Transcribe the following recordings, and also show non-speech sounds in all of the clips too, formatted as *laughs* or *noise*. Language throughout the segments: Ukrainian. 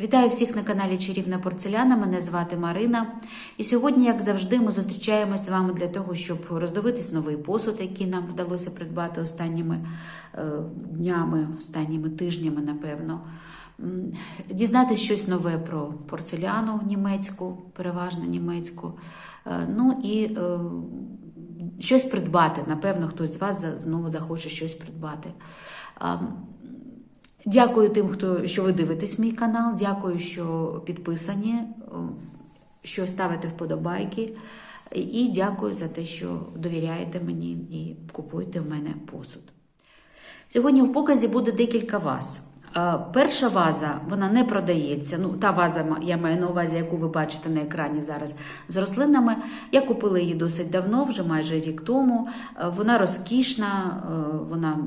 Вітаю всіх на каналі Чарівна Порцеляна. Мене звати Марина. І сьогодні, як завжди, ми зустрічаємось з вами для того, щоб роздивитись новий посуд, який нам вдалося придбати останніми е, днями, останніми тижнями, напевно. М, Дізнатись щось нове про порцеляну німецьку, переважно німецьку. Е, Ну і е, щось придбати. Напевно, хтось з вас знову захоче щось придбати. Дякую тим, хто що ви дивитесь мій канал. Дякую, що підписані, що ставите вподобайки. І дякую за те, що довіряєте мені і купуєте в мене посуд. Сьогодні в показі буде декілька ваз. Е, Перша ваза вона не продається. Ну, та ваза я маю на увазі, яку ви бачите на екрані зараз з рослинами. Я купила її досить давно, вже майже рік тому. Е, Вона розкішна, е, вона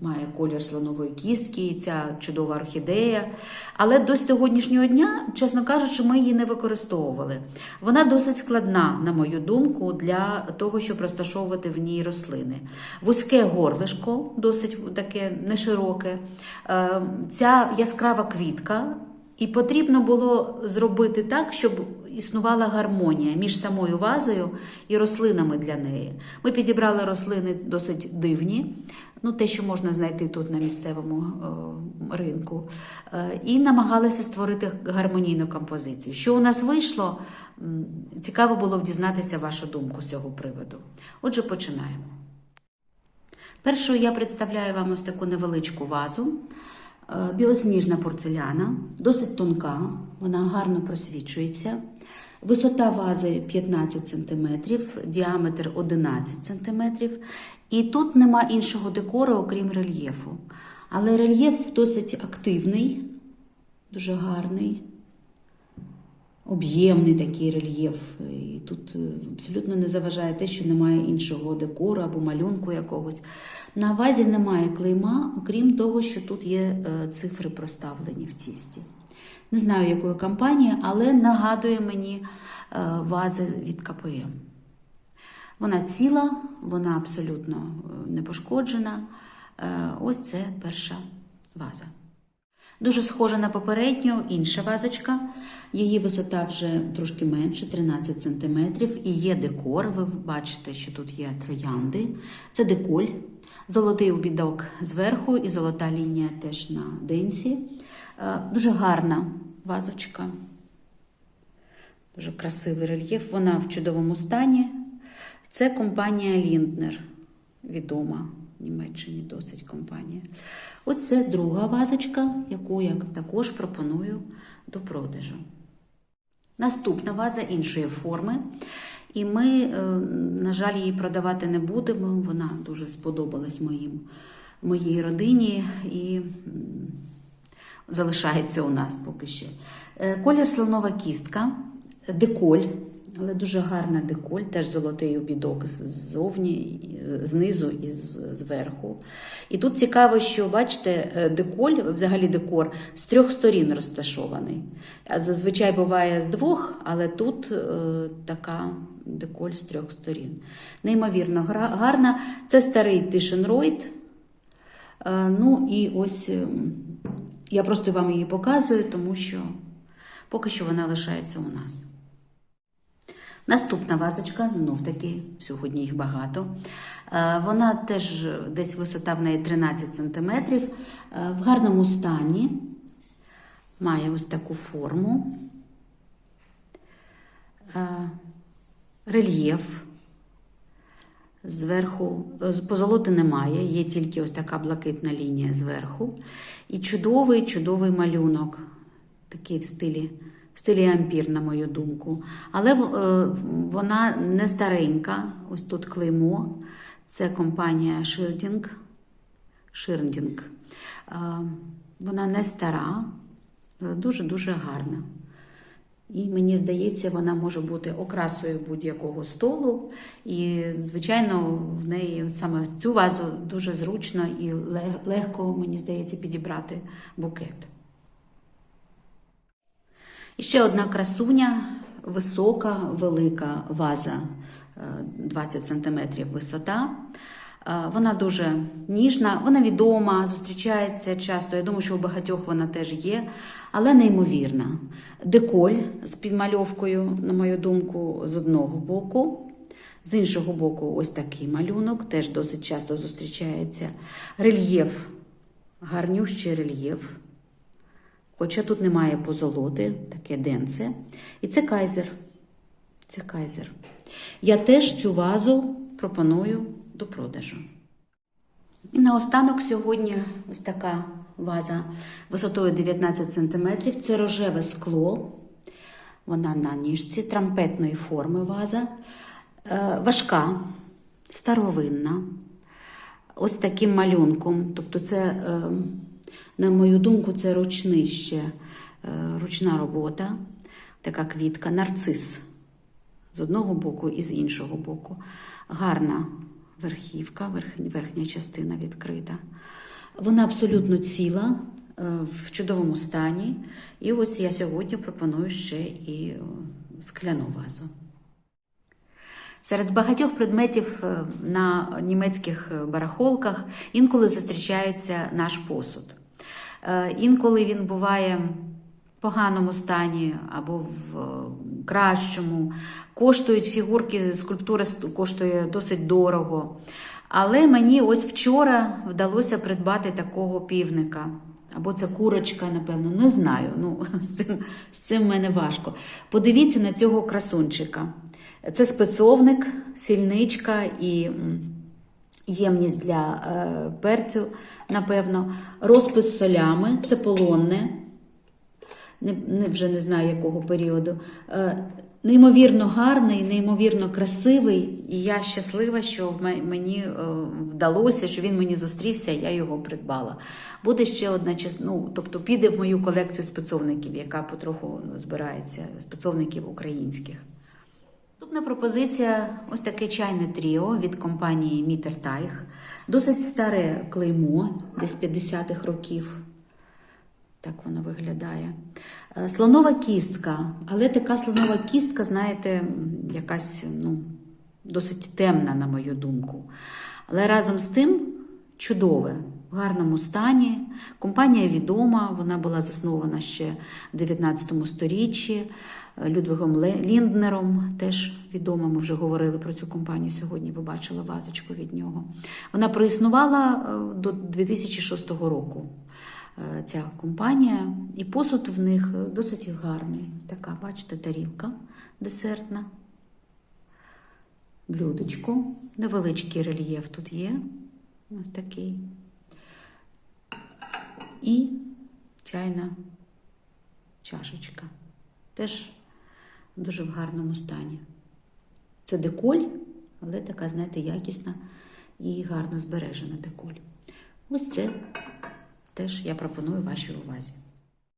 має колір слонової кістки, ця чудова орхідея. Але до сьогоднішнього дня, чесно кажучи, ми її не використовували. Вона досить складна, на мою думку, для того, щоб розташовувати в ній рослини. Вузьке горлишко, досить таке нешироке. Е, Ця яскрава квітка. І потрібно було зробити так, щоб існувала гармонія між самою вазою і рослинами для неї. Ми підібрали рослини досить дивні, ну те, що можна знайти тут на місцевому е, ринку, е, і намагалися створити гармонійну композицію. Що у нас вийшло? Цікаво було б дізнатися вашу думку з цього приводу. Отже, починаємо. Першою я представляю вам ось таку невеличку вазу. Е, Білосніжна порцеляна, досить тонка, вона гарно просвічується. Висота вази 15 см, діаметр 11 см. І тут нема іншого декору, окрім рельєфу. Але рельєф досить активний, дуже гарний, об'ємний такий рельєф. І тут е, абсолютно не заважає те, що немає іншого декору або малюнку якогось. На вазі немає клейма, окрім того, що тут є е, цифри проставлені в тісті. Не знаю, якої компанії, але нагадує мені е, вази від КПМ. Вона ціла, вона абсолютно не пошкоджена. Ось це перша ваза. Дуже схожа на попередню інша вазочка. Її висота вже трошки менше, 13 см. І є декор. Ви бачите, що тут є троянди. Це деколь, золотий обідок зверху і золота лінія теж на денці. Е, Дуже гарна вазочка. Дуже красивий рельєф. Вона в чудовому стані. Це компанія Лінднер, відома Німеччині досить компанія. Оце друга вазочка, яку я також пропоную до продажу. Наступна ваза іншої форми. І ми, е, на жаль, її продавати не будемо. Вона дуже сподобалась моїм, моїй родині і залишається у нас поки що. Е, Колір слонова кістка, деколь, але дуже гарна деколь, теж золотий обідок ззовні, знизу і зверху. І тут цікаво, що бачите, е, деколь, взагалі декор, з трьох сторін розташований. Зазвичай буває з двох, але тут е, така деколь з трьох сторін. Неймовірно гарна. Це старий Тишенройд. Е, Ну і ось ем, я просто вам її показую, тому що поки що вона лишається у нас. Наступна вазочка, знов таки, сьогодні їх багато. Е, Вона теж десь висота в неї 13 см, в гарному стані, має ось таку форму, Е, рельєф. Зверху е, позолоти немає, є тільки ось така блакитна лінія зверху. І чудовий, чудовий малюнок, такий в стилі, стилі ампір, на мою думку. Але е, вона не старенька. Ось тут клеймо. Це компанія Ширдінг. Ширдінг. Е, Вона не стара, але дуже-дуже гарна. І мені здається, вона може бути окрасою будь-якого столу. І, звичайно, в неї саме цю вазу дуже зручно і легко, мені здається, підібрати букет. І ще одна красуня, висока, велика ваза, е, 20 см висота. Е, Вона дуже ніжна, вона відома, зустрічається часто. Я думаю, що у багатьох вона теж є, але неймовірна. Деколь з підмальовкою, на мою думку, з одного боку. З іншого боку, ось такий малюнок, теж досить часто зустрічається. Рельєф, гарнющий рельєф. Хоча тут немає позолоти, таке денце. І це кайзер. Це кайзер. Я теж цю вазу пропоную до продажу. І наостанок сьогодні ось така ваза висотою 19 см. Це рожеве скло. Вона на ніжці трампетної форми ваза. Е, важка, старовинна. Ось таким малюнком. Тобто, це, е, на мою думку, це ручний ще е, ручна робота. Така квітка, нарцис з одного боку і з іншого боку. Гарна верхівка, верхня частина відкрита. Вона абсолютно ціла, е, в чудовому стані. І ось я сьогодні пропоную ще і е, скляну вазу. Серед багатьох предметів на німецьких барахолках інколи зустрічається наш посуд. Е, Інколи він буває в поганому стані або в е, кращому. Коштують фігурки, скульптура коштує досить дорого. Але мені ось вчора вдалося придбати такого півника. Або це курочка, напевно, не знаю. Ну, *laughs* з цим, з цим в мене важко. Подивіться на цього красунчика. Це спецовник, сільничка і ємність для е, перцю, напевно. Розпис солями, це полонне, не, вже не знаю якого періоду. Е, неймовірно гарний, неймовірно красивий, і я щаслива, що мені е, вдалося, що він мені зустрівся, я його придбала. Буде ще одна ну, тобто піде в мою колекцію спецовників, яка потроху збирається, спецовників українських. Наступна пропозиція ось таке чайне тріо від компанії Мітертайх. Досить старе клеймо, десь 50-х років. Так воно виглядає. Е, Слонова кістка, але така слонова кістка, знаєте, якась ну, досить темна, на мою думку. Але разом з тим чудове, в гарному стані. Компанія відома, вона була заснована ще в 19 сторіччі. Людвигом Лінднером теж відома. Ми вже говорили про цю компанію сьогодні. Ви бачили вазочку від нього. Вона проіснувала е, до 2006 року. е, Ця компанія, і посуд в них е, досить гарний. Така, бачите, тарілка десертна, блюдечко, невеличкий рельєф тут є. Ось такий. І чайна чашечка. Теж дуже в гарному стані. Це деколь, але така, знаєте, якісна і гарно збережена деколь. Ось це теж я пропоную вашій увазі.